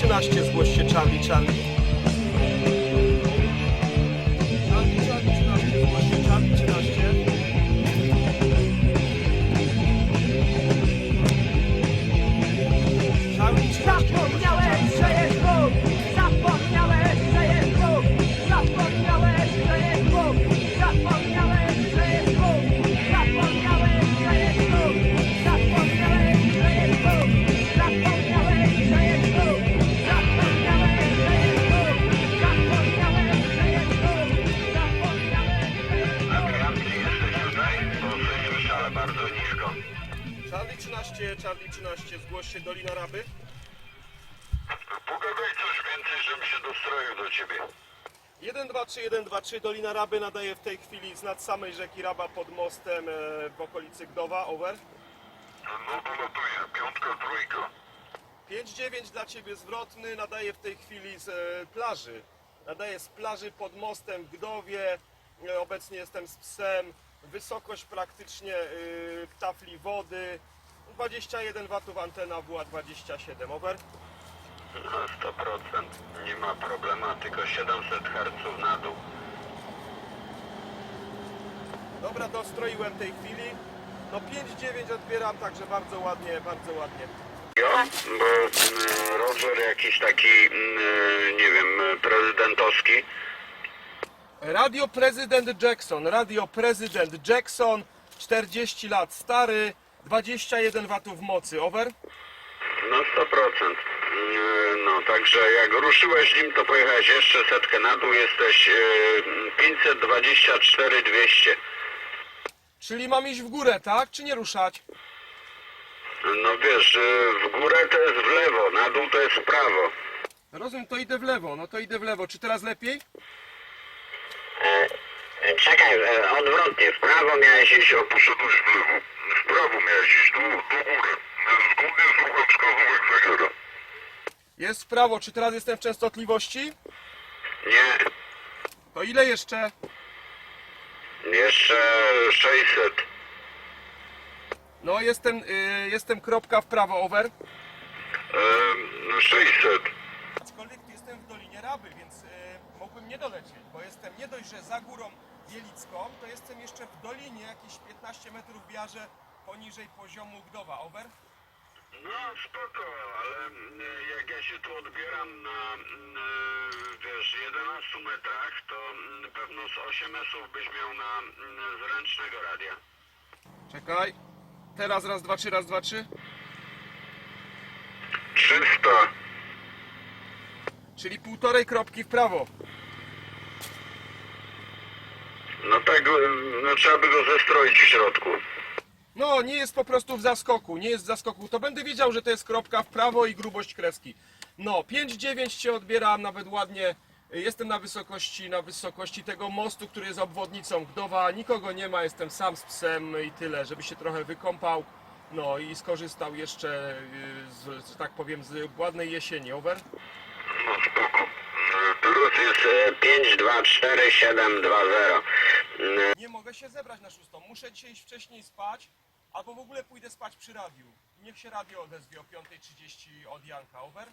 13 zgłoście Charlie Charlie. Się Dolina Raby. Pogadaj coś więcej, żebym się dostroił do ciebie. 1, 2, 3, 1, 2, 3, Dolina Raby nadaje w tej chwili z nad samej rzeki Raba pod mostem e, w okolicy Gdowa, over. No dolatuję, piątka, trójka. 5-9 dla Ciebie zwrotny, nadaje w tej chwili z e, plaży. Nadaje z plaży pod mostem w Gdowie, e, obecnie jestem z psem. Wysokość praktycznie e, tafli wody. 21 watów antena WA 27, over. Na 100%. Nie ma problemu, tylko 700 Hz na dół. Dobra, dostroiłem w tej chwili. No 5-9 odbieram, także bardzo ładnie, bardzo ładnie. Jo, bo mm, Roger jakiś taki, mm, nie wiem, prezydentowski. Radio Prezydent Jackson, Radio Prezydent Jackson, 40 lat stary, 21 watów mocy, over. Na 100%. Mm, No, także jak ruszyłeś nim, to pojechałeś jeszcze setkę na dół, jesteś e, 524 200. Czyli mam iść w górę, tak? Czy nie ruszać? No wiesz, e, w górę to jest w lewo, na dół to jest w prawo. Rozumiem, to idę w lewo, no to idę w lewo. Czy teraz lepiej? Czekaj, e, odwrotnie, w prawo miałeś iść, o poszedłeś w lewo. W prawo miałeś iść do, do góry. Zgodnie słucham wskazówek zegara. Jest w prawo, czy teraz jestem w częstotliwości? Nie, To ile jeszcze? jeszcze 600. No jestem, y, jestem kropka w prawo, over. E, 600. Aczkolwiek tu jestem w Dolinie Raby, więc y, mógłbym nie dolecieć, bo jestem nie dość, że za górą Wielicką, to jestem jeszcze w dolinie, jakieś 15 metrów wiarze poniżej poziomu Gdowa, over. No spoko, ale mm, jak ja się tu odbieram na, mm, wiesz, 11 metrach, to mm, pewno z 8 esów byś miał na zręcznego radia. Czekaj. Teraz raz, dwa, trzy, raz, dwa, trzy. 300. Czyli półtorej kropki w prawo. No tak, mm, no trzeba by go zestroić w środku. No, nie jest po prostu w zaskoku, nie jest w zaskoku. To będę wiedział, że to jest kropka w prawo i grubość kreski. No, 5,9 cię odbieram nawet ładnie. Jestem na wysokości, na wysokości tego mostu, który jest obwodnicą Gdowa. Nikogo nie ma, jestem sam z psem i tyle, żeby się trochę wykąpał. No i skorzystał jeszcze, y, z, tak powiem, z ładnej jesieni. Over? No spoko. Mm, Teraz jest e, 5, 2, 4, 7, 2, 0. Mm, Nie mogę się zebrać na szóstą. Muszę dzisiaj iść wcześniej spać, albo w ogóle pójdę spać przy radiu. Niech się radio odezwie o 5.30 od Janka. Over? e,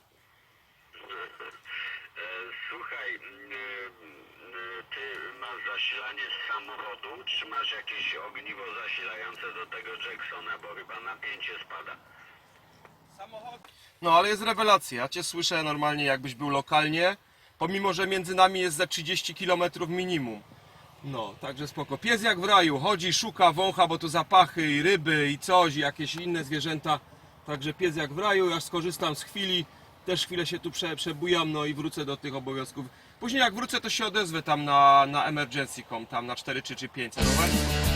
Słuchaj, ty masz zasilanie z samochodu, czy masz jakieś ogniwo zasilające do tego Jacksona, bo chyba napięcie spada. Samochód. No ale jest rewelacja. Ja cię słyszę normalnie jakbyś był lokalnie, pomimo że między nami jest za 30 km minimum. No, także spoko. Pies jak w raju, chodzi, szuka, wącha, bo tu zapachy i ryby i coś, i jakieś inne zwierzęta. Także pies jak w raju, ja skorzystam z chwili, też chwilę się tu prze, przebujam, no i wrócę do tych obowiązków. Później jak wrócę, to się odezwę tam na, na emergency.com, tam na 4 czy, czy 5. Rower?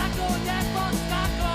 Not going that far, not